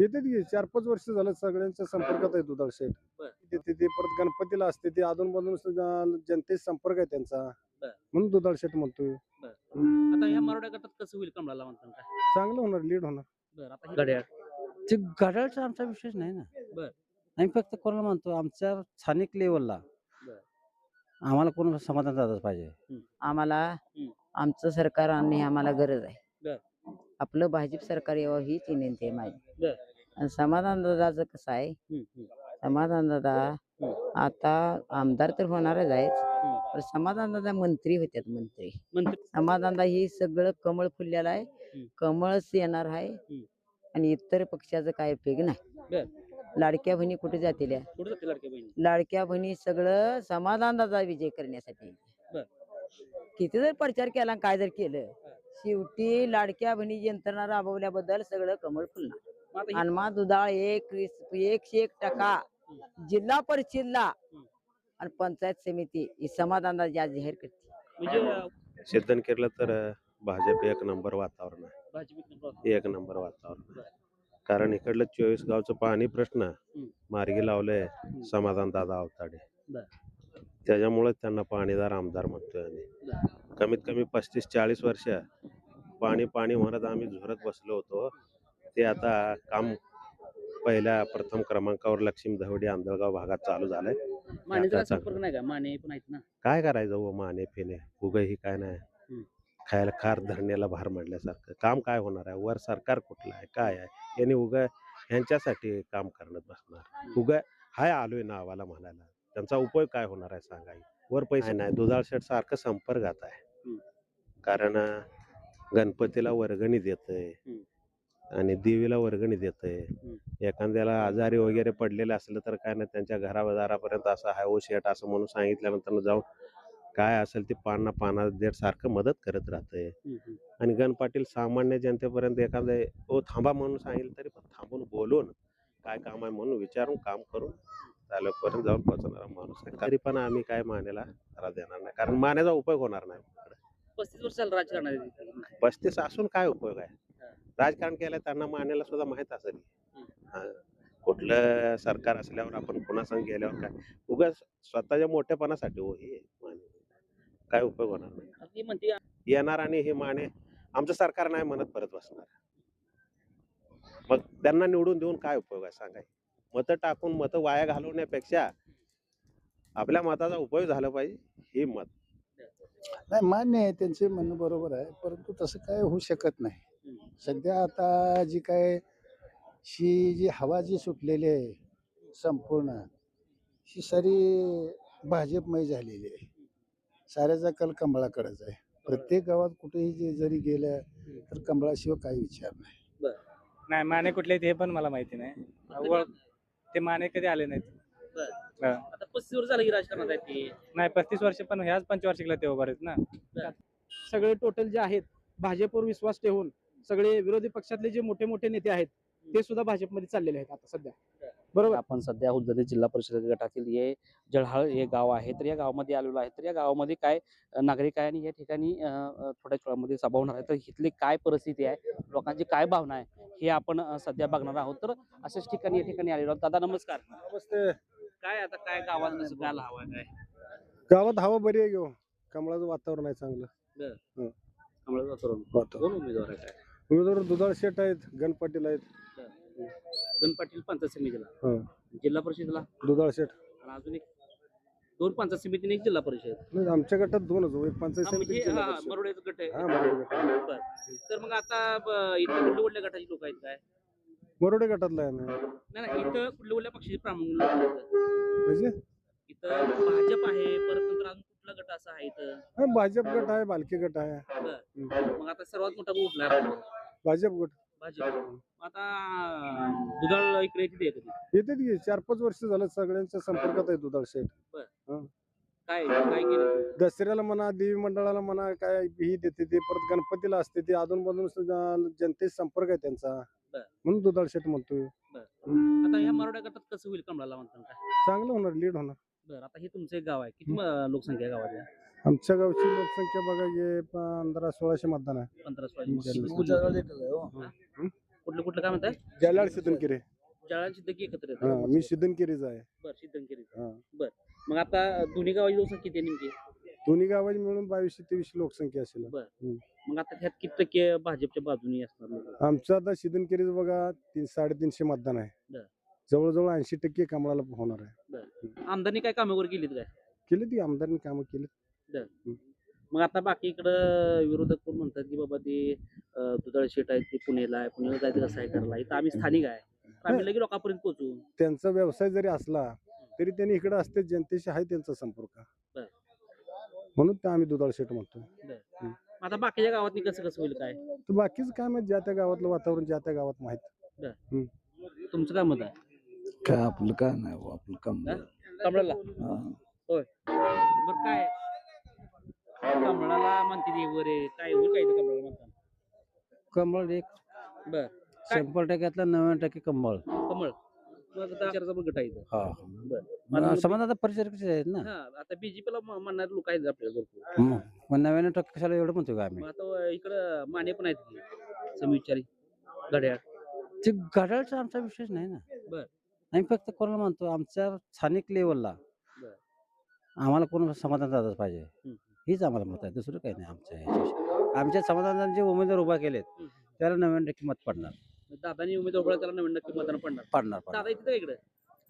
येते की चार पाच वर्ष झालं सगळ्यांच्या संपर्कात आहे दुधाळ शेठ. बर. ते ते परत गणपतीला असते. ते अधून मधून जनतेचा संपर्क आहे त्यांचा. बर. म्हणून दुधाळ शेठ म्हणतोय. आता ह्या मराठा गटात कसं होईल कमळाला म्हणतात काय चांगलं होणार लीड होणार. बरं आता ही घड्याळ ते घड्याळचा आमचा विषय नाही ना. बर. आम्ही फक्त कोणाला म्हणतो आमच्या स्थानिक लेवलला बर. आम्हाला कोणाला समाधान दादाच पाहिजे. आम्हाला हम्म. आमचं सरकार आणणे आम्हाला गरज आहे. बर. आपलं भाजप सरकार यावं हीच विनंती आहे माझी. बर. आणि समाधान दादाचं कसं आहे. समाधान दादा आता आमदार तर होणारच आहेत. पण समाधान दादा मंत्री होत्यात मंत्री. समाधान दादा ही सगळं कमळ फुललेलं आहे. कमळच येणार आहे. आणि इतर पक्षाचं काय उपयोग नाही. लाडक्या बहिणी कुठे जातील लाडक्या बहिणी? सगळं समाधान दादा विजय करण्यासाठी. किती जर प्रचार केला काय जर केलं शेवटी लाडक्या बहिणी यंत्रणा राबवल्याबद्दल सगळं कमळ फुलणार. ही- हनुमा दुधाळ एक एकशे एक टक्का जिल्हा परिषदला आणि पंचायत समिती ही समाधान दादा जाहीर करते. म्हणजे अं, सिद्धन केलं तर भाजप एक नंबर वातावरण आहे. एक नंबर वातावरण. आहे. कारण इकडलं चोवीस गावचं पाणी प्रश्न मार्गी लावलंय समाधान दादा अवताडे. त्याच्यामुळे त्यांना पाणीदार आमदार म्हणतोय आम्ही. कमीत कमी पस्तीस चाळीस वर्ष पाणी पाणी म्हणत आम्ही झुरत बसलो होतो. ते आता काम पहिल्या प्रथम क्रमांकावर लक्ष्मी धवडी आंधळगाव भागात चालू झालंय. मानेचा आता संपर्क नाही का माने पण आहेत ना. काय करायचं हो माने फिने? उगं ही काय नाही. हम्म. खायला खार धरण्याला भार मांडल्यासारखं. काम काय होणार आहे? वर सरकार कुठलं आहे? काय आहे? यांनी उगा ह्यांच्यासाठी काम करण्यात बसणार. उगा हाय आलोय नावाला म्हणायला. त्यांचा उपयोग काय होणार आहे सांगा. वर पैसे नाही. दुधाळ शेठ सारखं संपर्कात आहे. हम्म. कारण अं, गणपतीला वर्गणी देतय. हम्म. आणि देवीला वर्गणी देतय. एखाद्याला आजारी वगैरे पडलेले असलं तर काय नाही त्यांच्या घरादारापर्यंत असं हाय ओ शेट असं म्हणून सांगितल्यानंतर जाऊन काय असेल ते पाना पाना देत सारखं मदत करत हम्म. आणि गण पाटील सामान्य जनतेपर्यंत एखादं ओ थांबा म्हणून सांगितलं तरी पण थांबून बोलून काय काम आहे म्हणून विचारून काम करून चालकपर्यंत जाऊन पोहोचणारा माणूस आहे. तरी पण आम्ही काय मानेला देणार नाही. कारण मानेचा उपयोग होणार नाही. पस्तीस वर्षाला तिथं. पस्तीस असून काय उपयोग आहे? राजकारण केलं त्यांना मानेला सुद्धा माहीत असेल. हा. कुठलं सरकार असल्यावर आपण पुन्हा गेल्यावर काय? उगाच स्वतःच्या मोठेपणासाठी हो हे माने काय उपयोग होणार नाही. येणार आणि हे माने आमचं सरकार नाही म्हणत परत बसणार. मग त्यांना निवडून देऊन काय उपयोग आहे सांगाय? मतं टाकून मतं वाया घालवण्यापेक्षा आपल्या मताचा उपयोग झाला पाहिजे हे मत. नाही मान्य आहे त्यांचे म्हणणं बरोबर आहे परंतु तसं काय होऊ शकत नाही. सध्या आता जी काय ही जी हवा जी सुटलेली आहे संपूर्ण ही सारी भाजपमय झालेली आहे. साऱ्याचा कल कमळाकडेच आहे. प्रत्येक गावात कुठेही जे जरी गेलं तर कमळाशिवाय काही विचार नाही. नाही माने कुठले आहेत हे पण मला माहिती नाही. ओळख ते माने कधी आले नाहीत. हा. आता पस्तीस वर्ष झालं की राजकारणात आहे ते. नाही पस्तीस वर्ष पण ह्याच पंचवार्षिकला ते उभा आहेत ना सगळे टोटल जे आहेत भाजपवर विश्वास ठेवून सगळे विरोधी पक्षातले जे मोठे मोठे नेते आहेत ते सुद्धा भाजपमध्ये चाललेले आहेत आता सध्या. बरोबर? आपण सध्या उदगीर जिल्हा परिषद गटातील हे जळहाळ हे गाव आहे तर या गावामध्ये आलेलो आहे. तर या गावामध्ये काय नागरिक आहे आणि या ठिकाणी अ, अ, थोड्या वेळामध्ये सभा होणार आहे. तर इथली काय परिस्थिती आहे लोकांची काय भावना आहे हे आपण सध्या बघणार आहोत. तर अशाच ठिकाणी या ठिकाणी आलेलो आहोत. दादा नमस्कार. नमस्ते. काय आता काय गावात काय हवा काय? गावात हवा बरी आहे घेऊ कमळाचं वातावरण आहे चांगलं. कमळाचं वातावरण. उमेदवार आहे काय उमेदवार दुधाळ शेठ आहेत गण पाटील आहेत गण पाटील पंचायत समितीला हा. जिल्हा परिषदला दुधाळ शेठ आणि अजून एक दोन पंचायत समिती आणि एक जिल्हा परिषद नाही, आमच्या गटात दोनच हो. एक पंचायत हा, समिती म्हणजे एक जिल्हा हा, परिषद. मरोड्याचा गट आहे हा, मरोडे गट. बर. तर मग आता ब- इथं कुठल्या कुठल्या गटाची लोक आहेत काय मरोडे गटातला आहे ना नाही नाही इथं कुठल्या कुठल्या पक्षाचे प्रामुख्याने लोक आहेत म्हणजे इथं भाजप आहे परत नंतर अजून कुठला गट असा आहे इथं हा, भाजप गट आहे बालकी गट आहे बर. मग आता सर्वात मोठा कुठला आहे आपला? भाजप गट. भाजप. आता दुधाळ इकडे किती येते की चार पाच वर्ष झालं सगळ्यांच्या संपर्कात आहे दुधाळ शेठ. काय काय केलं दसऱ्याला म्हणा देवी मंडळाला म्हणा काय ही देते ते परत गणपतीला असते ते अधून मधून जनतेचा संपर्क आहे त्यांचा. बर. म्हणून दुधाळ शेठ म्हणतोय. आता ह्या मराठा गटात कसं होईल कमळाला म्हणतात काय चांगलं होणार लीड होणार. बरं आता हे तुमचं एक गाव आहे. किती म- लोकसंख्या आहे गावाच्या आमच्या गावची लोकसंख्या बघा हे पंधरा सोळाशे मतदान आहे. पंधरा. सोळा कुठलं कुठलं कुठलं काय म्हणताय? जलाळ सिद्धनकेरे. जळाल सिद्धकी एकत्र हा. मी सिद्धनकेरीचा आहे. बर सिद्धंकेरी हा. बर. मग आता दोन्ही गावाची लोकसंख्या किती आहे नेमकी? दोन्ही गावाची मिळून बावीसशे तेवीसशे लोकसंख्या असेल. मग आता ह्यात किती टक्के भाजपच्या बाजूने असणार लोक? आमचं आता सिद्धनकेरीच बघा तीन साडेतीनशे मतदान आहे. बर. जवळजवळ ऐंशी टक्के कमळाला होणार आहे. आमदारनी काय कामावर केलीत काय? केली ती आमदारांनी कामं केली मग आता बाकी इकडं विरोधक कोण म्हणतात की बाबा ते अं, दुधाळ शेट आहेत ते पुण्याला आहे पुण्याला जायचं कसं आहे करायला? इथं आम्ही स्थानिक आहे. तर आम्ही लगे लोकांपर्यंत पोहोचू. त्यांचा व्यवसाय जरी असला तरी त्यांनी इकडे असते जनतेशी आहे त्यांचा संपर्क. बर. म्हणून ते आम्ही दुधाळ शेट म्हणतो. मग आता बाकीच्या गावात कसं कसं होईल काय? तर बाकीच काय माहीत ज्या त्या गावातलं वातावरण ज्या त्या गावात माहीत. तुमचं काय मत आहे? काय आपलं काय नाही बुवा, आपलं काम हा? कमळाला? होय. बर काय? कमळाला म्हणते ते काय काय कमळाला म्हणतात कमळ एक बर. शंभर टक्क्यातलं नव्याण्णव टक्के कमळ. कमळ. मग आता चारचा पण गट आहे इथं हा मला- समाज आता परिचर्चे आहेत ना? हा आता बीजेपीला म्हणणारे लोक आहेत आपल्याला भरपूर. मग मग नव्याण्णव टक्के कशाला एवढं म्हणतो का आम्ही? मग आता इकडं माने पण आहेत की समीचारी घड्याळ. ते घड्याळचा आमचा विषयच नाही ना. बर. आम्ही फक्त कोणाला म्हणतो आमच्या स्थानिक लेवलला बर. आम्हाला कोण समाधान दादाच पाहिजे. हम्म. हीच आम्हाला मत आहे. दुसरं काही नाही आमच्या ह्याच्याविषयी. आमच्या समाधान जे उमेदवार उभा केलेत. त्याला नव्याण्णव टक्के मत पडणार. दादानी उमेदवार उभा त्याला नवीन नक्की मतदान पडणार. पडणार पडणार. दादा इथे इकडे?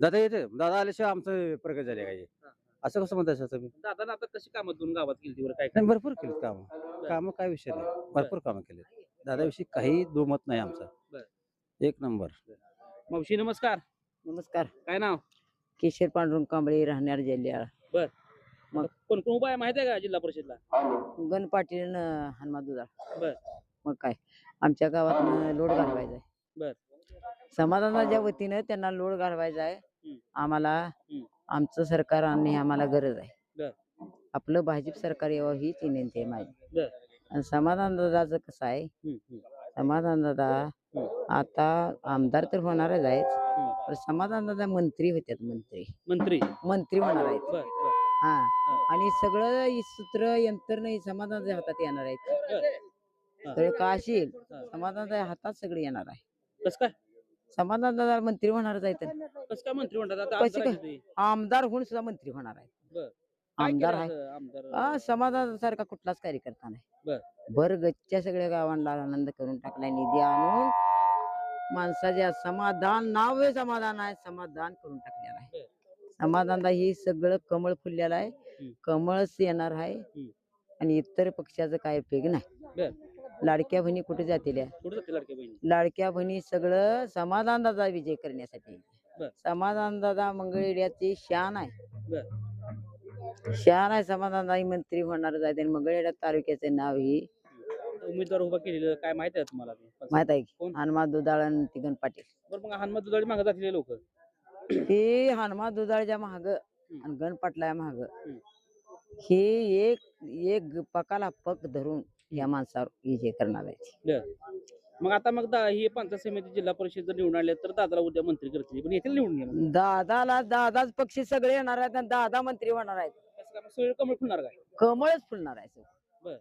दादा येते दादा आल्याशिवाय आमचं प्रगत झाले काय? हा. असं कसं म्हणताय सर तुम्ही? दादा आता कशी कामं दोन गावात केली वर काय नाही भरपूर केलीत कामं. कामं काय विषय नाही. भरपूर कामं केलीत. दादाविषयी काही दुमत नाही आमचं. बर. एक नंबर. मावशी नमस्कार. नमस्कार. काय नाव? किशोर पांडुरंग कांबळे राहणार जिल्ह्याला मग कोण कोण उभा आहे माहिती आहे का जिल्हा परिषदला गण पाटील हनुमान बर. दुधाळ मग काय आमच्या गावात लोड घालवायचा बर. आहे समाधानाच्या वतीनं त्यांना लोड घालवायचा आहे. आम्हाला. आमचं सरकार आणणे आम्हाला गरज आहे बर. आपलं भाजप सरकार यावं हीच विनंती आहे माझी बर. आणि समाधान दादाचं कसं आहे. समाधान दादा आता आमदार तर होणारच आहेत. पण समाधान दादा मंत्री होत्यात मंत्री मंत्री मंत्री होणार आहेत बर बर हा. आणि सगळं ही सूत्र यंत्रणा ही समाधानाच्या हातात येणार आहेत. सगळं का असेल. समाधानाच्या हातात सगळे येणार आहे. कस काय? समाधान दादा मंत्री होणारच आहेत कस काय मंत्री म्हणतात आता आमदार काय? होऊन सुद्धा मंत्री होणार आहेत. बर. काय आमदार केलं आहे. असं आमदार? हा कुठलाच कार्यकर्ता बर. नाही. भर गच्च्या सगळ्या गावांना आनंद करून टाकलाय निधी आणून माणसाच्या समाधान नाव हे समाधान आहे समाधान करून टाकलेलं आहे. समाधानला ही सगळं कमळ फुललेलं आहे. कमळच येणार आहे. आणि इतर पक्षाचं काय उपयोग नाही. लाडक्या बहिणी कुठे जातील लाडक्या बहिणी? सगळं समाधान दादा विजय करण्यासाठी. बर. समाधान दादा मंगळवेड्याची शान आहे. शान आहे समाधान दादा मंत्री होणार जाते आणि मंगळवेढा तालुक्याचे नाव ही उमेदवार उभा केलेलं काय माहिती आहे तुम्हाला? माहीत आहे? हनुमान दुधाळ आणि तिगन पाटील. बरं मग हनुमत दुधाळी मागे जातील लोक. हे हनुमान दुधाळच्या महाग आणि गण पाटला महाग. हे एक एक पकाला पक धरून या माणसावर विजय करणार आहे. मग आता मग ही पंचायत समिती जिल्हा परिषद जर निवडून आले तर दादाला उद्या मंत्री करतील पण येथील निवडून येणार दादाला दादाच पक्षी सगळे येणार आहेत आणि दादा मंत्री होणार आहेत. सगळे कमळ फुलणार काय? कमळच फुलणार आहे.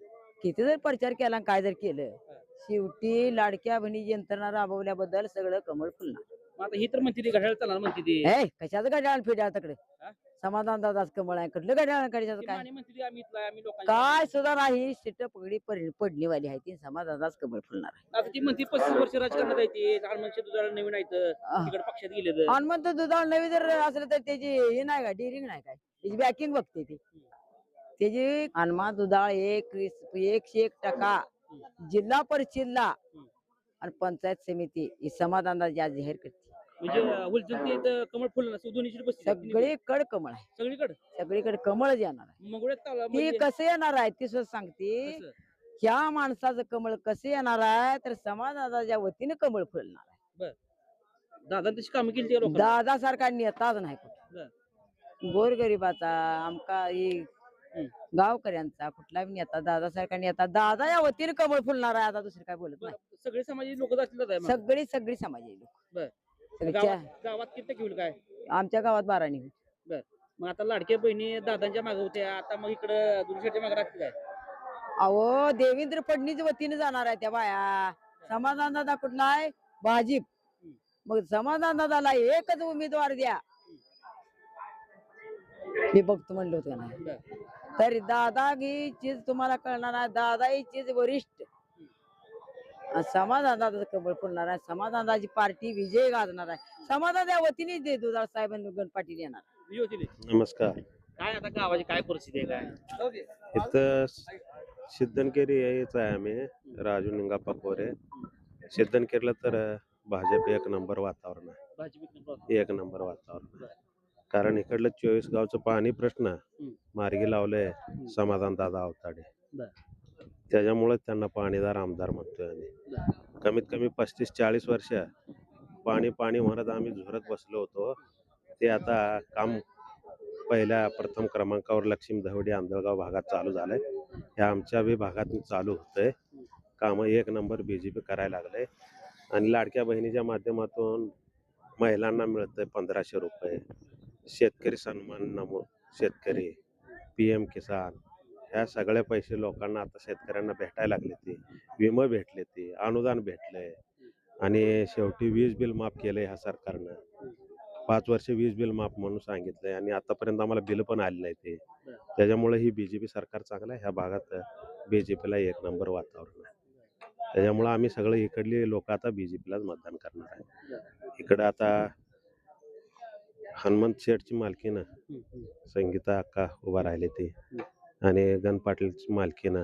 किती जर प्रचार केला काय जर केलं शेवटी लाडक्या बहिणी यंत्रणा राबवल्याबद्दल सगळं कमळ फुलणार. मग आता ही तर म्हणते ती घड्याळ चालणार म्हणते ती. ए कशाचं फिड्याळ तिकडे? हा? समाधान दादाच कमळ आहे. कुठलं गड्याळ कशाचं ती काय? माने म्हणते ती आम्ही इथला आहे, आम्ही लोकांच्या काय सुद्धा नाही. सीट पगडी पड- पडणीवाली आहे ती. समाधानाच कमळ फुलणार आहे. आता ती म्हणते पस्तीस वर्ष राजकारणात आहे ती. नवीन आहेत आह. तिकडे पक्षात गेले तर. दुधाळ नवी जर असलं तर त्याची हे नाही का? डिरिंग नाही काय? त्याची बॅकिंग बघते ती. त्याची हनुमान दुधाळ एक वीस- एकशे एक टक्का जिल्हा परिषदला आणि पंचायत समिती ही समाधान जाहीर करते. म्हणजे हुलचूल ते इथं कमळ फुलणार दोन्हीची पस्तीस सगळीकडे कमळ आहे. सगळीकडे? सगळीकडे कमळच येणार आहे. ताला ती म्हणजे कसं येणार आहे? ती सुद्धा सांगते. कसं? ह्या माणसाचं कमळ कसं येणार आहे? तर समाजाच्या वतीने कमळ फुलणार आहे. दादा तशी कामं केली लोकांना? दादा सारखा नेताच नाही कुठे. गोरगरिबाचा आमका ही हम्म. गावकऱ्यांचा कुठला बी नेता दादा सारखा नेता दादा या वतीने कमळ फुलणार आहे. आता दुसरं काय बोलत नाही. बरं, सगळे समाजाची लोक आहे. सगळी सगळी समाज बर. गावात गावात किती होईल काय? आमच्या गावात बारा निघून मग आता लाडक्या बहिणी दादांच्या मागे होत्या. आता मग इकडं दुसऱ्याच्या मागे राहतील काय? अहो देवेंद्र फडणीस वतीने जाणार आहे त्या बाया. समाधान दादा कुठला आहे? भाजीप. मग समाधान दादाला एकच उमेदवार द्या. मी बघतो म्हणलं होतं नाही. तरी दादा ही चीज तुम्हाला कळणार आहे दादा ही चीज वरिष्ठ आणि समाधान दादा कबळ फुलणार आहे. समाधान दादाची पार्टी विजय गाजणार आहे. समाधान या वतीने दे दुधाळ साहेबांनी गण पाटील येणार. नमस्कार. काय आता गावाची काय परिस्थिती आहे काय? इथं सिद्धनकेरी यायच आहे आम्ही राजू निंगाप्पा कोरे सिद्धनकेरीला तर भाजप एक नंबर वातावरण आहे. एक नंबर वातावरण. आहे. कारण इकडलं चोवीस गावचं पाणी प्रश्न मार्गी लावलंय समाधान दादा अवताडे बर. त्याच्यामुळे त्यांना पाणीदार आमदार म्हणतोय आम्ही. कमीत कमी पस्तीस चाळीस वर्ष पाणी पाणी म्हणत आम्ही झुरत बसलो होतो. ते आता काम पहिल्या प्रथम क्रमांकावर लक्ष्मी धवडी आंधळगाव भागात चालू झालंय. हे आमच्या बी भागात चालू होतंय. कामं एक नंबर बी जे पी करायला लागले. आणि लाडक्या बहिणीच्या माध्यमातून महिलांना मिळतंय पंधराशे रुपये. शेतकरी सन्मान नमो शेतकरी पी एम किसान ह्या सगळे पैसे लोकांना आता शेतकऱ्यांना भेटायला लागले ते. विमा भेटले ते अनुदान भेटलंय आणि शेवटी वीज बिल माफ केलंय ह्या सरकारनं. पाच वर्ष वीज बिल माफ म्हणून सांगितलंय आणि आतापर्यंत आम्हाला बिल पण आले नाही ते त्याच्यामुळे ही बीजेपी सरकार चांगलं आहे. ह्या भागात बीजेपीला एक नंबर वातावरण आहे. त्याच्यामुळे आम्ही सगळे इकडली लोक आता बीजेपीलाच मतदान करणार आहे. इकडं आता हनुमंत शेठची मालकीनं संगीता अक्का उभा राहिले ते. आणि गण पाटीलची मालकीनं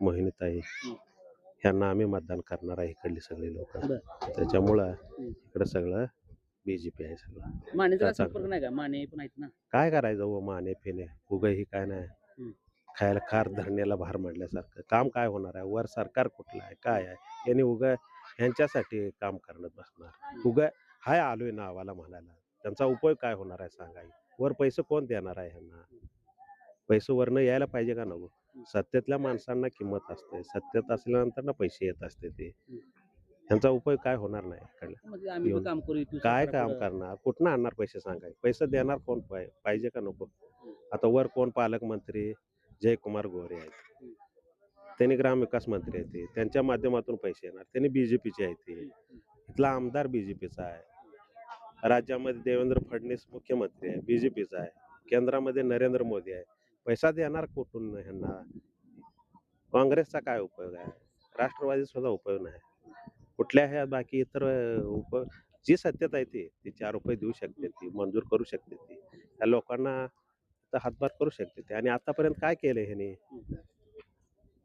मोहिनीताई ह्यांना आम्ही मतदान करणार आहे इकडली सगळी लोक. त्याच्यामुळं इकडं सगळं बीजेपी आहे सगळं. मानेचा त्याचा- संपर्क नाही का? माने पण आहेत ना. काय करायचं व माने पिणे उग ही काय नाही. खायला खार धरण्याला भार मांडल्यासारखं. काम काय होणार आहे? वर सरकार कुठलं आहे? काय आहे? यांनी उग ह्यांच्यासाठी काम करण्यात बसणार. उग हाय आलोय नावाला म्हणायला. त्यांचा उपयोग काय होणार आहे सांगाय वर पैसे कोण देणार आहे ह्यांना? पैसे वरनं यायला पाहिजे का नको सत्तेतल्या माणसांना किंमत असते. सत्तेत असल्यानंतर ना पैसे येत असते ते. ह्यांचा उपयोग काय होणार नाही म्हणजे काय काम करणार? कुठनं आणणार पैसे सांगाय पैसे देणार कोण पाहिजे का नको? आता वर कोण पालकमंत्री? जयकुमार गोरे आहेत. त्यांनी ग्रामविकास मंत्री आहेत ते. त्यांच्या माध्यमातून पैसे येणार. त्यांनी बीजेपीचे आहेत ते. इथला आमदार बीजेपीचा आहे. राज्यामध्ये देवेंद्र फडणवीस मुख्यमंत्री आहे. बीजेपीचा आहे. केंद्रामध्ये नरेंद्र मोदी आहे. पैसा देणार कुठून ह्यांना? काँग्रेसचा काय उपयोग आहे? राष्ट्रवादी सुद्धा उपयोग नाही. कुठल्या ह्या बाकी इतर उप उपयोग जी सत्यता आहे ती ती चार रुपये देऊ शकते ती मंजूर करू शकते ती. त्या लोकांना तर हातभार करू शकते ते. आणि आतापर्यंत काय केलं ह्याने?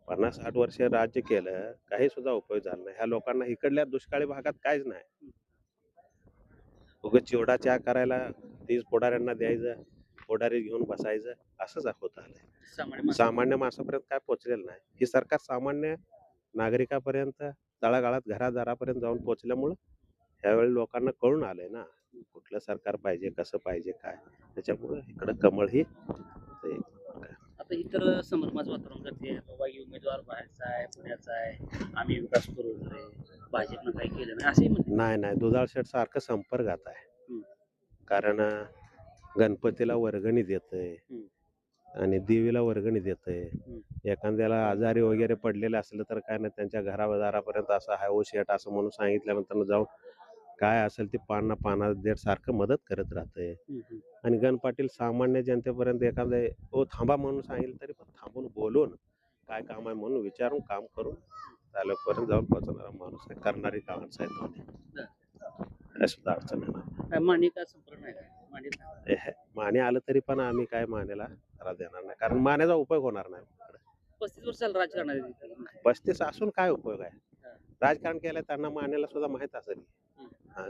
पन्नास साठ वर्ष राज्य केलं काही सुद्धा उपयोग झाला नाही. ह्या लोकांना इकडल्या दुष्काळी भागात काहीच नाही. उगं चिवडा चहा करायला तीच पुढाऱ्यांना द्यायचं. पोडारी घेऊन बसायचं असंच होत आलंय. सामान्य माणसं- सामान्य माणसापर्यंत काय पोचलेलं नाही. ही सरकार सामान्य नागरिकापर्यंत तळागाळात घरादारापर्यंत जाऊन पोचल्यामुळं ह्यावेळी लोकांना कळून आलंय ना कुठलं सरकार पाहिजे कसं पाहिजे काय? त्याच्यामुळं इकडं कमळ ही आता इतर संभ्रमाचं वातावरण करते. बाबा उमेदवार बाहेरचा आहे पुण्याचा आहे. आम्ही विकास करू भाजपनं काही केलं नाही. म्हणते नाही नाही. दुधाळ शेठ सारखं संपर्कात आहे. कारण गणपतीला वर्गणी देतय. आणि देवीला वर्गणी देतय. एखाद्याला आजारी वगैरे पडलेले असलं तर काय नाही त्यांच्या घरादारापर्यंत असं हाय शेट असं म्हणून सांगितल्यानंतर जाऊन काय असेल ते पाना पाना देत सारखं मदत करत राहतंय. आणि गण पाटील सामान्य जनतेपर्यंत एखादं ओ थांबा म्हणून सांगितलं तरी पण थांबून बोलून काय काम आहे म्हणून विचारून काम करून तालुक्यापर्यंत जाऊन पोहोचणारा माणूस आहे. करणारी कामांचं आहे दोन्ही काय सुद्धा अडचण येणार काय माने आलं तरी पण आम्ही काय मानेला त्रास देणार नाही. कारण मानेचा उपयोग होणार नाही पस्तीस वर्षाला राजकारण आहे. पस्तीस असून काय उपयोग आहे? राजकारण केलं त्यांना मानेला सुद्धा माहीत असेल. हा.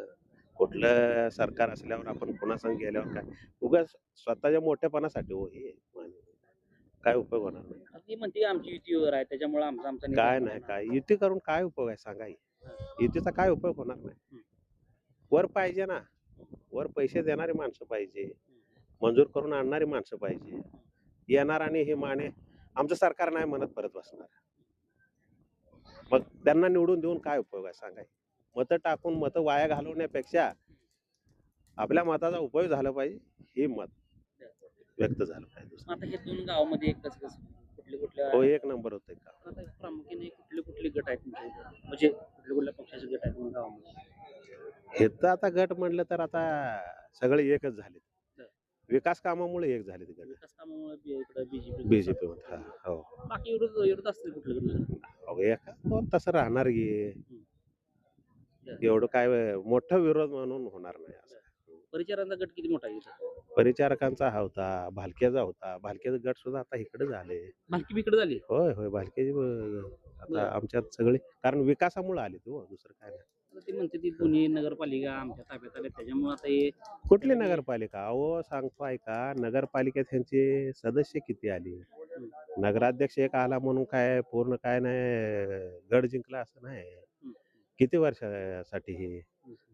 कुठलं सरकार असल्यावर आपण कुणासंग गेल्यावर काय? उगाच स्वतःच्या मोठेपणासाठी हो हे माने. काय उपयोग होणार नाही. आता ती म्हणते आमची युतीवर आहे त्याच्यामुळे आमचा आमचा काय नाही काय? युती करून काय उपयोग आहे सांगा ही. युतीचा काय उपयोग होणार नाही? वर पाहिजे ना. वर पैसे देणारी माणसं पाहिजे. मंजूर करून आणणारी माणसं पाहिजे. येणार आणि हे माने आमचं सरकार नाही म्हणत परत बसणार. मग त्यांना निवडून देऊन काय उपयोग आहे सांगा मतं टाकून मतं वाया घालवण्यापेक्षा आपल्या मताचा उपयोग झाला पाहिजे हे मत व्यक्त झालं पाहिजे आता हे दोन गावामध्ये एक कसं कसं कुठले कुठल्या हो एक नंबर होते आता प्रामुख्याने कुठले कुठले गट आहेत? म्हणजे कुठल्या कुठल्या पक्षाचे गट आहेत गावामध्ये? हे तर आता गट म्हणलं तर आता सगळे एकच झाले बरं. विकास कामामुळे एक झाले गट. बीजेपी हा, बाकी विरोध विरोध असतील कुठले कुठले? अहो, एका दोन तसं राहणार गे एवढं काय मोठा विरोध म्हणून होणार नाही असं. परिचारांचा गट किती मोठा आहे इथं? परिचारकांचा हा होता भालक्याचा होता. भालक्याचा गट सुद्धा आता इकडे झाले. भालकी बिकडे झाली? होय होय भालक्याची ब- आता. आमच्यात सगळे कारण विकासामुळे आले हो दुसरं काय नाही. ते म्हणते ती पुणे नगरपालिका आमच्या ताब्यात आले त्याच्यामुळे आता हे कुठली नगरपालिका? अहो सांगतो ऐका नगरपालिकेत त्यांचे सदस्य किती आले? नगराध्यक्ष एक आला म्हणून काय पूर्ण काय नाही गड जिंकला असं नाही. किती वर्षासाठी हे?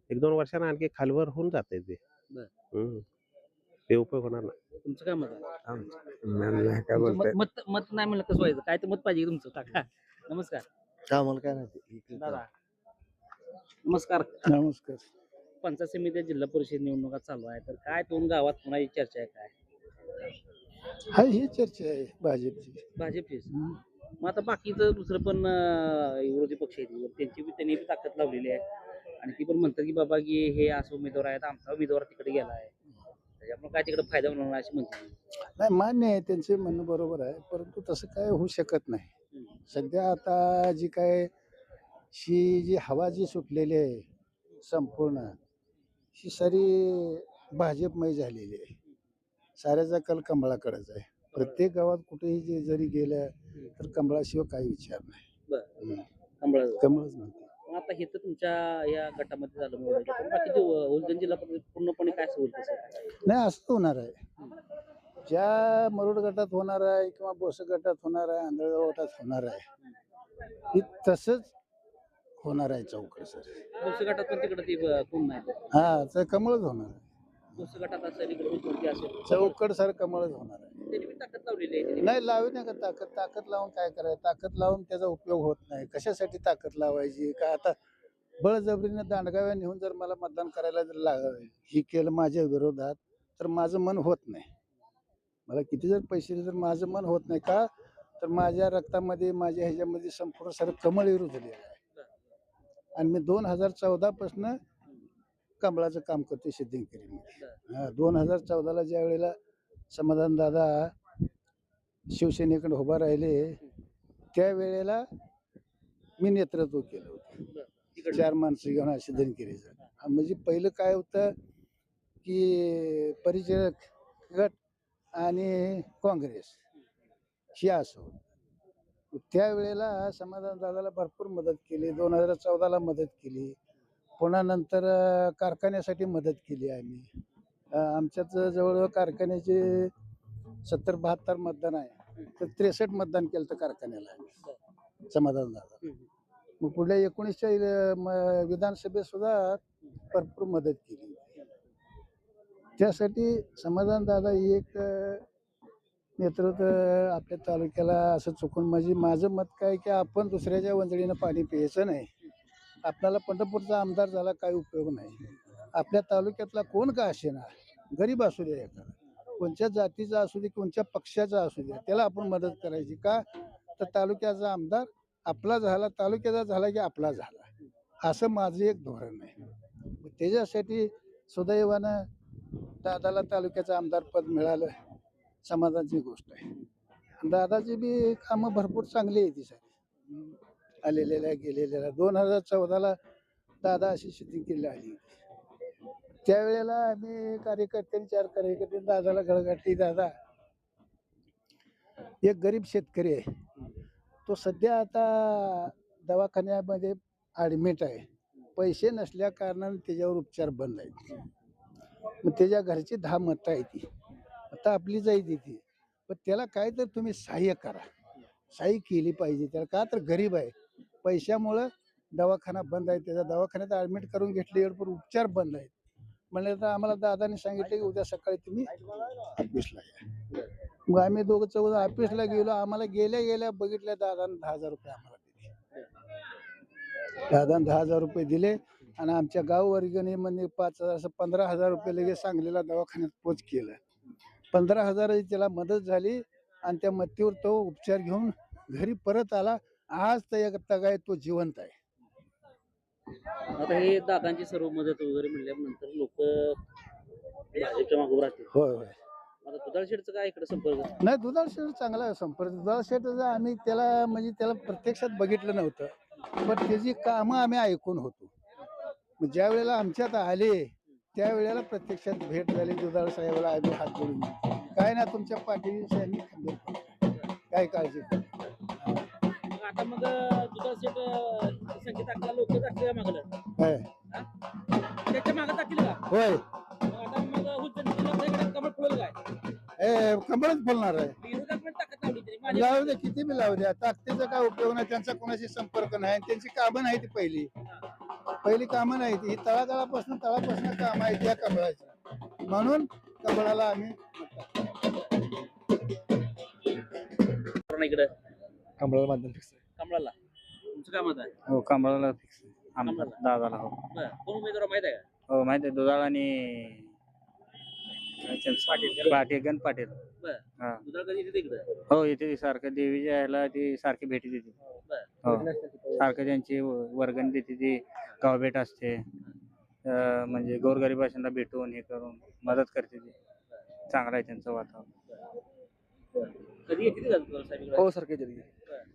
एक दोन वर्षांना आणखी खालवर होऊन जाते ते. बरं. हम्म. ते उपयोग होणार ना तुमचं काय मत आहे? काय मत मत मत नाही म्हणलं कसं व्हायचं काय तर मत पाहिजे तुमचं. टाका. नमस्कार. आम्हाला काय नाही दादा नमस्कार. नमस्कार. पंचायत समिती जिल्हा परिषद निवडणुका चालू आहे. तर काय दोन गावात कोणाची चर्चा आहे काय? हा ही चर्चा आहे भाजपची. भाजपची मग आता बाकीचं दुसरं पण अं, विरोधी पक्ष आहेत. त्यांची बी त्यांनी बी ताकद लावलेली आहे. आणि ती पण म्हणतात की बाबा की हे असं उमेदवार आहेत. आमचा उमेदवार तिकडे गेला आहे. त्याच्यामुळे काय तिकडे फायदा होणार नाही अशी म्हणते नाही मान्य आहे. त्यांचे म्हणणं बरोबर आहे. परंतु तसं काय होऊ शकत नाही. सध्या आता जी काय ही जी हवा जी सुटलेली आहे संपूर्ण ही सारी भाजपमय झालेली आहे. साऱ्याचा कल कमळाकडेच आहे. प्रत्येक गावात कुठेही जे जरी गेलं तर कमळाशिवाय काही विचार नाही. कंबळ कमळच म्हणते. मग आता हे तर तुमच्या या गटामध्ये झालं बाकी उलजन जिल्हा पूर्णपणे काय होईल नाही असं होणार आहे. ज्या मरुड गटात होणार आहे किंवा बोस गटात होणार आहे आंधळगाव गटात होणार आहे तसंच होणार आहे चौकड सर. दुसऱ्या गटात पण तिकडे ती अं, कोण नाही हा तर कमळच होणार आहे. दुसऱ्या गटात असेल इकडे कोणती असेल. चौकड सर कमळच होणार आहे. त्यांनी बी ताकद लावलेली आहे. त्यांनी नाही लावू नका ताकद. ताकद लावून काय करायचं? ताकद लावून त्याचा उपयोग होत नाही. कशासाठी ताकद लावायची? का आता बळजबरीने दांडगाव्या नेऊन जर मला मतदान करायला जर लाग ही केलं माझ्या विरोधात तर माझं मन होत नाही. मला किती जर पैसे दिले तर माझं मन होत नाही. का? तर माझ्या रक्तामध्ये माझ्या ह्याच्यामध्ये संपूर्ण सारं कमळ रुजलेलं आहे. आणि मी दोन हजार चौदा पासन कमळाचं काम करते सिद्धिंकरीमध्ये. दोन हजार चौदाला ज्या वेळेला समाधान दादा शिवसेनेकडे उभा राहिले त्यावेळेला मी नेतृत्व केलं होतं. चार माणसं घेऊन हा, म्हणजे पहिलं काय होतं की परिचय गट आणि काँग्रेस ही असं होतं. त्यावेळेला समाधान दादाला भरपूर मदत केली. दोन हजार चौदाला मदत केली. पुन्हा नंतर अं, कारखान्यासाठी मदत केली आम्ही. अं, आमच्यात जवळजवळ कारखान्याचे सत्तर बहात्तर मतदान आहे. तर त्रेसष्ट मतदान केलं तर कारखान्याला. आम्ही समाधान दादा. मग पुढल्या एकोणीसच्या इले- म- विधानसभेत सुद्धा भरपूर मदत केली. त्यासाठी समाधान दादा ही एक अं, नेतृत्व आपल्या तालुक्याला असं चुकून म्हणजे माझं मत काय की आपण दुसऱ्याच्या वंजळीनं पाणी प्यायचं नाही. आपल्याला पंढरपूरचा आमदार झाला काय उपयोग नाही. आपल्या तालुक्यातला कोण का असेना गरीब असू दे एखादा कोणत्या जातीचा असू दे कोणत्या पक्षाचा असू दे त्याला आपण मदत करायची का? तर तालुक्याचा आमदार आपला झाला तालुक्याचा झाला की आपला झाला. असं माझं एक धोरण आहे. मग त्याच्यासाठी सुदैवानं दादाला तालुक्याचं आमदार पद मिळालं. समाधानाची गोष्ट आहे. आणि दादाची बी कामं भरपूर चांगली आहे ती सारी आलेल्या गेलेल्या. दोन हजार चौदाला दादा अशी सिद्धी केली आली. त्यावेळेला आम्ही कार्यकर्त्यांनी चार कार्यकर्ते दादाला गळगाठी दादा एक गरीब शेतकरी आहे. तो सध्या आता दवाखान्यामध्ये ॲडमिट आहे. पैसे नसल्या कारणाने त्याच्यावर उपचार बंद आहेत. मग त्याच्या घरची दहा मतं आहे ती. आता आपली जाई ती. पण त्याला काय तर तुम्ही सहाय्य करा. सहाय्य केली पाहिजे. त्याला का तर गरीब आहे. पैशामुळं दवाखाना बंद आहे. त्याचा दवाखान्यात ॲडमिट करून घेतले पण उपचार बंद आहेत. म्हणलं तर आम्हाला दादाने सांगितलं की उद्या सकाळी तुम्ही ऑफिसला या. मग आम्ही दोघं चौघ ऑफिसला गेलो. आम्हाला गेल्या गेल्या बघितल्या दादाने दहा हजार रुपये आम्हाला दिले. दादाने दहा हजार रुपये दिले आणि आमच्या गाव वर्गणीमध्ये पाच हजार असं पंधरा हजार रुपये लगेच सांगलीला दवाखान्यात पोच केलं. पंधरा हजार त्याला मदत झाली आणि त्या मत्तीवर तो उपचार घेऊन घरी परत आला. आज त्या तगाय तो जिवंत आहे. आता हे दादांची सर्व मदत वगैरे म्हणल्यानंतर लोक भाजपच्या मागोवर राहतील. होय होय. आता दुधाळ शेडचं काय इकडे संपर्क? नाही दुधाळ शेठ चांगला आहे संपर्क. दुधाळ शेठ आम्ही त्याला म्हणजे त्याला प्रत्यक्षात बघितलं नव्हतं. पण त्याची कामं आम्ही ऐकून होतो. ज्या वेळेला आमच्यात आले त्यावेळेला प्रत्यक्षात भेट झाली. दुधाळ साहेबाला आम्ही हात जोडून काय ना तुमच्या पाठीशी आम्ही खंबीर. काय काळजी आता मग दुधाळ शेट संगीत टाकला लोक टाकले मागलं. होय. त्याच्यामागे टाकतील का? होय. मग आता मग हुजन कमळ फुलेल काय? ए कमळच बोलणार आहे. लावली लावू दे किती बी लावू द्या. ताकदीचा काय उपयोग नाही त्यांचा कोणाशी संपर्क नाही त्यांची कामं नाही ती पहिली पहिली कामं नाही ती ही तळागाळापासून तळापासून कामं आहेत या कमळाची. म्हणून कमळाला आम्ही इकडे. कमळाला माध्यम फिक्स कमळाला. तुमचं काय मत आहे? हो कमळाला फिक्स आमदार दादाला हो. बरं. कोण उमेदवार माहीत आहे का? हो माहिती आहे. दुधाळ आणि पाटील गण पाटील. दुधाळ कधी येते तिकडे? हो येते ती सारखं देवीच्या ह्याला ती सारखी भेटी देते. हो. सारखं त्यांची व- वर्गणी देते ती. गावभेट असते. अं, म्हणजे गोरगरिबाशांना भेटून हे करून मदत करते ती. चांगलं आहे त्यांचं वातावरण. कधी येते ती दुधाळ साहेब इकडे? हो सरकार जरी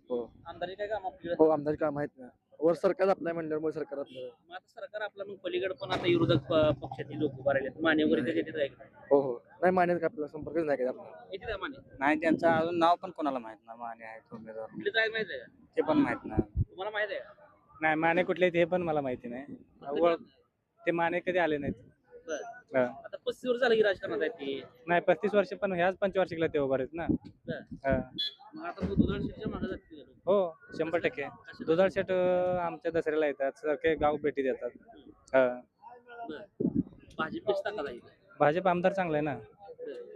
हो. आमदारचे काय काम आपल्याकडे हो आमदार काम आहेत ना. वर सरकार आपल्या म्हणल्यावर मग सरकार आपलं. मग आता सरकार आपलं मग पलीकडे पण आता विरोधक प- पक्षातील लोक उभा राहिले माने वगैरे येते हो हो. नाही मान्यच का आपल्याला? संपर्कच नाही केला आपला. येते का माने नाही त्यांचं अजून नाव पण कोणाला माहीत नाही. माने आहेत उमेदवार. कुठले जाय माहीत आहे का? ते पण माहीत नाही. तुम्हाला माहीत आहे का? नाही माने कुठले ते पण मला माहिती नाही. ओळख ते माने कधी आले नाहीत. बरं. हा. आता पस्तीस वर्ष झालं की राजकारणात आहे ते नाही पस्तीस वर्ष पण ह्याच पंचवार्षिकला ते उभा आहेत ना हा. मग आता तो दुधाळ शेठच्या मागे जातील का लोक? हो शंभर टक्के? दुधाळ शेट अं, आमच्या दसऱ्याला येतात सारखे गाव भेटी देतात हा. बरं. भाजप कशी ताकद आहे भाजप आमदार चांगला आहे ना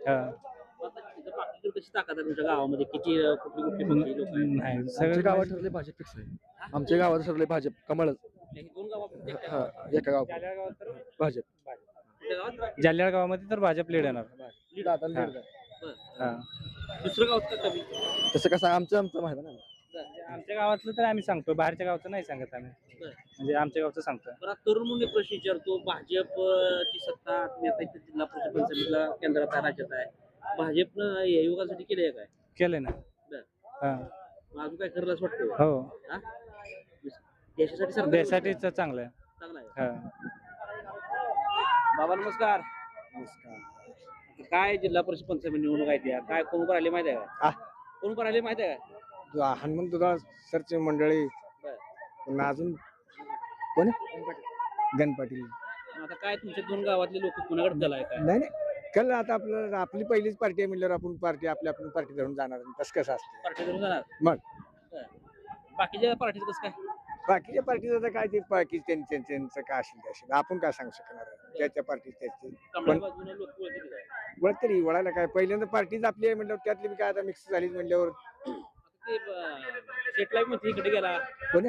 हा. आता तिथं बाकीकडे कशी ताकद आहे तुमच्या गावामध्ये किती अं, कुठली कुठली पक्षी लोक आहेत नाही आमच्या सगळं गावात ठरले भाजप फिक्स आहे आमच्या गावात ठरले भाजप कमळच हे दोन गावात हा. एका गावात भाजप जाल्याळ गावामध्ये तर भाजप लीड येणार हा. लीड. हा. दुसरं का कमी तसं कसं आमचं आमचं माहिती ना आमच्या गावातलं तर आम्ही सांगतो बाहेरच्या गावचं नाही सांगत आम्ही बरं. म्हणजे आमच्या गावचं सांगतो बरं आता तरुण मुले प्रश्न विचारतो भाजपची सत्ता मी आता इथे जिल्हा परिषद पंचायतीला केंद्रात आहे राज्यात आहे भाजपनं या युगासाठी केलंय काय केलंय ना बरं. हा. मग अजून काय करायला वाटतं हो हा? देशासाठी सरकार देशासाठीच चांगलं आहे चांगला आहे हा. बाबा नमस्कार. काय जिल्हा परिषद पंचायत निवडणूक आहे त्या काय कोण उभं राहिले माहिती आहे का? कोण उभं राहिले माहिती आहे का? हनुमंत दुधाळ सरची मंडळी. बरं. पुन्हा अजून कोण? गण पाटील. मग आता काय तुमच्या दोन गावातले लोक कुणाकडे गेलाय काय? नाही नाही. कल आता आपलं आपली पहिलीच पार्टी आहे म्हणल्यावर आपण पार्टी आपली आपण पार्टी धरून जाणार तसं कसं असतं? पार्टी धरून जाणार? मग. बरं. बाकीच्या पार्टीचं कसं काय? बाकीच्या पार्टीचं तर काय ते बाकी त्यांचं त्यांचं त्यांचं काय असेल ते असेल. आपण काय सांगू शकणार? आहे त्या त्या पार्टी त्याची. वळत तरी वळायला काय? पहिल्यांदा पार्टीच आपली आहे म्हणल्यावर त्यातली बी काय आता मिक्स झाली म्हणल्यावर ते सेट लाईफमध्ये इकडे गेला. कोण?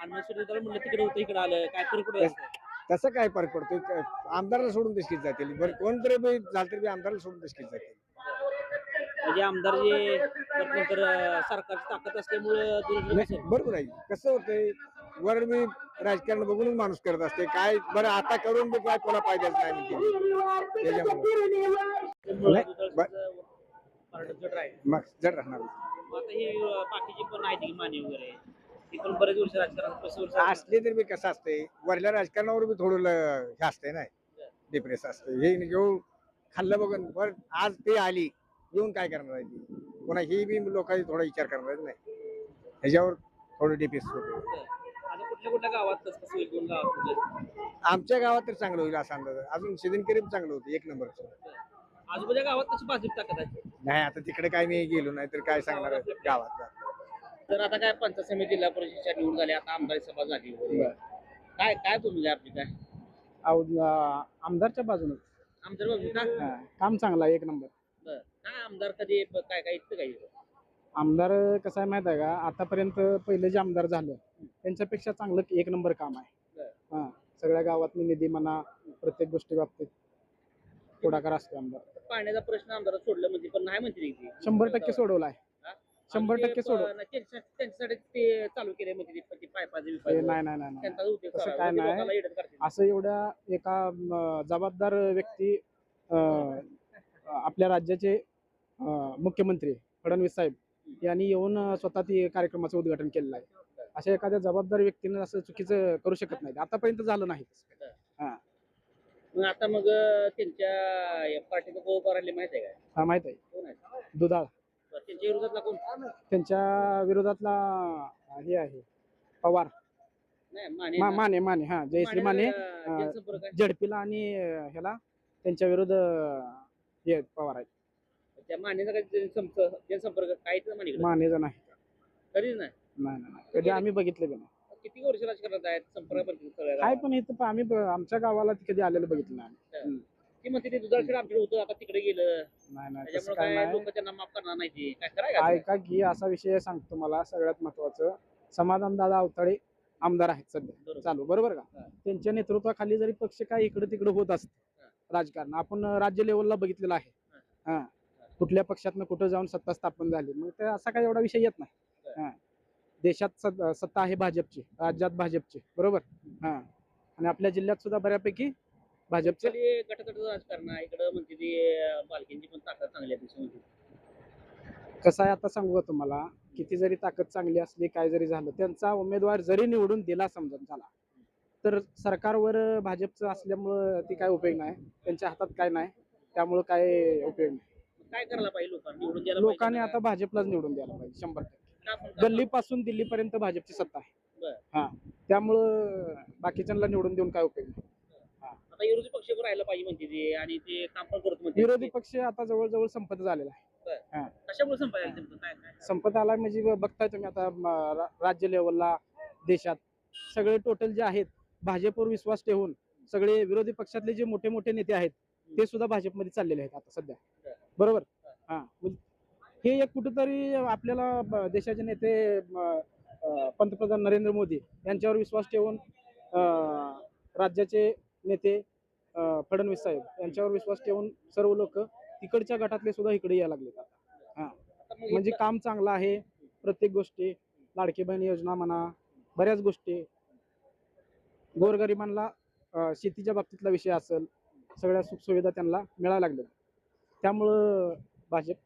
आणि मग सुरेश म्हणलं तिकडे होतं इकडे आलं. काय कुठे तसं काय फरक पडतो? क- आमदाराला सोडून तशीच जातील. बरं कोणतरी बी झालं तरी बी आमदाराला सोडून तशीच जातील. म्हणजे आमदार जे नंतर सरकारची ताकद असल्यामुळं नाही. बरोबर आहे. कसं होतंय? वर मी राजकारण बघूनच माणूस करत असते काय बरं आता करून बी काय कोणा फायद्याच नाही म्हणते त्याच्यामुळे. मग जड राहणार. पण पण असले तरी बी कसं असतंय वरल्या राजकारणावर बी थोडं हे असतंय ना. डिप्रेस असतं हे घेऊन खाल्लं बघून वर आज ते आली येऊन काय करणार आहे ती? पुन्हा ही बी लोकांनी थोडा विचार करणार नाही ह्याच्यावर थोडं डिप्रेस होतं कुठल्या कुठल्या गावात कसं होईल दोन गावात आमच्या गावात तर चांगलं होईल असा अंदाज आहे. अजून शेदनकरी बी चांगलं होतं एक नंबरचं. आजूबाजूच्या गावात कशी भाजप ताकद आहे? नाही आता तिकडे काय मी गेलो नाही तर काय सांगणार आहे? गावात तर आता काय पंचायत समिती जिल्हा परिषदच्या निवडून झाल्या आता आमदारी सभा झाली. काय काय भूमिका आहे आपली काय? आमदारच्या बाजूने आमदार बाजू का? काम चांगलं एक नंबर. बरं. काय आमदार कधी ब- काय काय इथं काय आमदार कसं आहे माहीत आहे का आतापर्यंत पहिले जे आमदार झालं त्यांच्यापेक्षा चांगलं एक नंबर काम आहे. हा सगळ्या गावातली निधी म्हणा प्रत्येक गोष्टी बाबतीत पुढाकार असतो आमदार पाण्याचा प्रश्न आमदार सोडलं म्हणजे पण नाही म्हणते ती शंभर टक्के सोडवलाय हा? शंभर आणि ते टक्के सोडव त्यांच्या- त्यांच्यासाठी ते चालू केले म्हणजे ते- ते पायपाचे ते बिपाचे. नाही नाही नाही नाही. त्यांचा उद्योग तसं चालू आहे. काय ते नाही. लोकांना येडत करतील. असं एवढ्या एका म, जबाबदार व्यक्ती अं, आपल्या राज्याचे अं, मुख्यमंत्री फडणवीस साहेब यांनी येऊन स्वतः ती कार्यक्रमाचं उद्घाटन केलेलं आहे. अशा एखाद्या जबाबदार व्यक्तीनं असं चुकीचं करू शकत नाही आतापर्यंत झालं नाही. मग आता मग त्यांच्या पार्टीचा करायला माहिती आहे का? हा माहीत आहे. दुधाळ. त्यांच्या विरोधातला कोण? त्यांच्या विरोधातला हे आहे. पवार. नाही माने मा-. माने माने. हा जयश्री माने अं, आहे. झडपीला आणि ह्याला त्यांच्या विरुद्ध अं, हे आहेत, पवार आहेत. त्या मानेचा काही जनसंपर्क जनसंपर्क काहीच नाही. मानेचं नाही. कधीच नाही? नाही नाही, नाही. कधी आम्ही बघितले बी नाही. किती वर्ष राजकारणात आहेत? संपर्क काय पण इथं आम्ही ब- आमच्या गावाला कधी आलेलं बघितलं नाही ती म्हणते ते दुधाळ आमच्याकडे होतं आता तिकडे गेलं. नाही नाही तसं त्याच्यामुळे काय काय नाही. लोक त्यांना माफ करणार नाही ते. काय करायचं काय ऐका की असा विषय सांगतो मला सगळ्यात महत्वाचं. समाधान दादा अवताळे आमदार आहेत सध्या. चालू बरोबर का? हा. त्यांच्या नेतृत्वाखाली जरी पक्ष काय इकडे तिकडे होत असत राजकारण आपण अं, राज्य लेवलला बघितलेलं आहे. हा. कुठल्या पक्षातनं कुठं जाऊन सत्ता स्थापन झाली? मग ते असा काही एवढा विषय येत नाही. हा. देशात सत- सत्ता आहे भाजपची राज्यात भाजपची. बरोबर? हा. आणि आपल्या जिल्ह्यात सुद्धा बऱ्यापैकी भाजपचं गटगट राजकारण आहे. इकडं म्हणते ते बालकींची पण ताकद चांगली आहे कसं आहे आता सांगू का तुम्हाला? किती जरी ताकद चांगली असली काय जरी झालं त्यांचा उमेदवार जरी निवडून दिला समजा झाला तर सरकारवर भाजपचं असल्यामुळं ती काय उपयोग नाही. त्यांच्या हातात काय नाही. त्यामुळं काय उपयोग नाही. काय करायला पाहिजे लोकांनी? निवडून द्यायला लोकांनी आता भाजपलाच निवडून द्यायला पाहिजे शंभर टक्के. का? का पण- गल्लीपासून दिल्लीपर्यंत भाजपची सत्ता आहे. बरं. हा त्यामुळं बाकीच्यांना निवडून देऊन काय उपयोग नाही. आता विरोधी पक्ष पण राहायला पाहिजे म्हणते ते आणि ते काम पण करत म्हणते. विरोधी पक्ष आता जवळजवळ संपत झालेला आहे. कशामुळे संपायला नेमकं? काय काय? संपत आलाय म्हणजे ब- बघताय तुम्ही आता म, रा- राज्य लेवलला देशात. सगळे टोटल जे आहेत भाजपवर विश्वास ठेवून सगळे विरोधी पक्षातले जे मोठे मोठे नेते आहेत ते सुद्धा भाजपमध्ये चाललेले आहेत आता सध्या. बरोबर? हा. हे एक कुठेतरी आपल्याला देशाचे नेते पंतप्रधान नरेंद्र मोदी यांच्यावर विश्वास ठेवून राज्याचे नेते फडणवीस साहेब यांच्यावर विश्वास ठेवून सर्व लोक तिकडच्या गटातले सुद्धा इकडे यायला आता. मग म्हणजे काम चांगलं आहे प्रत्येक गोष्टी लाडकी बहीण योजना म्हणा बऱ्याच गोष्टी. गोरगरिबांना शेतीच्या बाबतीतला विषय असेल सगळ्या सुखसुविधा त्यांना मिळायला लागल्या त्यामुळं भाजप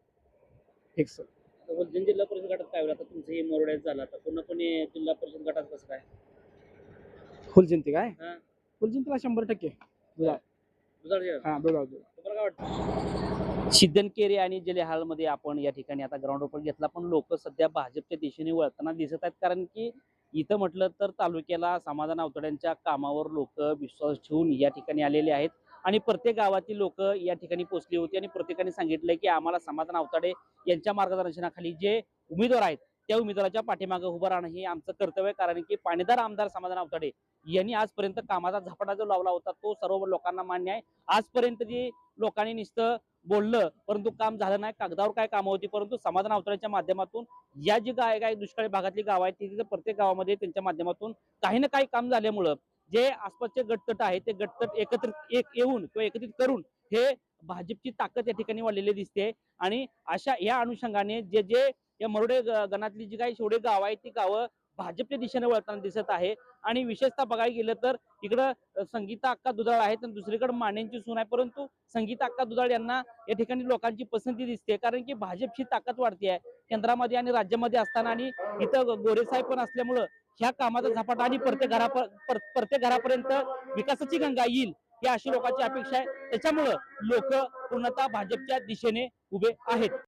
फिक्स वलजन जिल्हा परिषद गटात काय होईल? आता तुमचं हे मोरड्यात झालं आता पूर्णपणे जिल्हा परिषद गटात कसं काय? फुलजयंती काय? हा. फुलजयंतीला शंभर टक्के. दुधाळ. जिल्हा. हा बघा बघा. तुम्हाला काय वाटतं? सिद्धनकेरी आणि जलेहालमध्ये आपण या ठिकाणी आता ग्राउंड ओपन घेतला पण लोक सध्या भाजपच्या दिशेने वळताना दिसत आहेत. कारण की इथं म्हटलं तर तालुक्याला समाधान अवतड्यांच्या कामावर लोक विश्वास ठेवून या ठिकाणी आलेले आहेत. आणि प्रत्येक गावातील लोक या ठिकाणी पोहोचली होती आणि प्रत्येकाने सांगितलंय की आम्हाला समाधान अवताडे यांच्या मार्गदर्शनाखाली जे उमेदवार आहेत त्या उमेदवाराच्या पाठीमागे उभं राहणं हे आमचं कर्तव्य आहे. कारण की पाणीदार आमदार समाधान अवताडे यांनी आजपर्यंत कामाचा झपाटा जो लावला होता तो सर्व लोकांना मान्य आहे. आजपर्यंत जी लोकांनी नुसतं बोललं परंतु काम झालं नाही कागदावर काय कामं होती परंतु समाधान अवतड्याच्या माध्यमातून या जी गाय काय दुष्काळी भागातली गाव आहेत तिथे प्रत्येक गावामध्ये त्यांच्या माध्यमातून काही ना काही काम झाल्यामुळं जे आसपासचे गटतट आहेत ते गटतट एकत्रित एक येऊन किंवा एकत्रित करून हे भाजपची ताकद या ठिकाणी वाढलेली दिसते. आणि अशा या अनुषंगाने जे जे या मरोडे गणातली जी काही शेवडे गाव आहेत ती गावं भाजपच्या दिशेने वळताना दिसत आहे. आणि विशेषतः बघायला गेलं तर इकडं संगीता अक्का दुधाळ आहेत आणि दुसरीकडे मानेंची सून आहे. परंतु संगीता अक्का दुधाळ यांना या ठिकाणी लोकांची पसंती दिसते. कारण की भाजपची ताकद वाढते आहे केंद्रामध्ये आणि राज्यामध्ये असताना. आणि इथं गोरेसाहेब पण असल्यामुळं ह्या कामाचा झपाटा आणि प्रत्येक घरा प्रत्येक घरापर्यंत विकासाची गंगा येईल ही अशी लोकांची अपेक्षा आहे. त्याच्यामुळं लोक पूर्णतः भाजपच्या दिशेने उभे आहेत.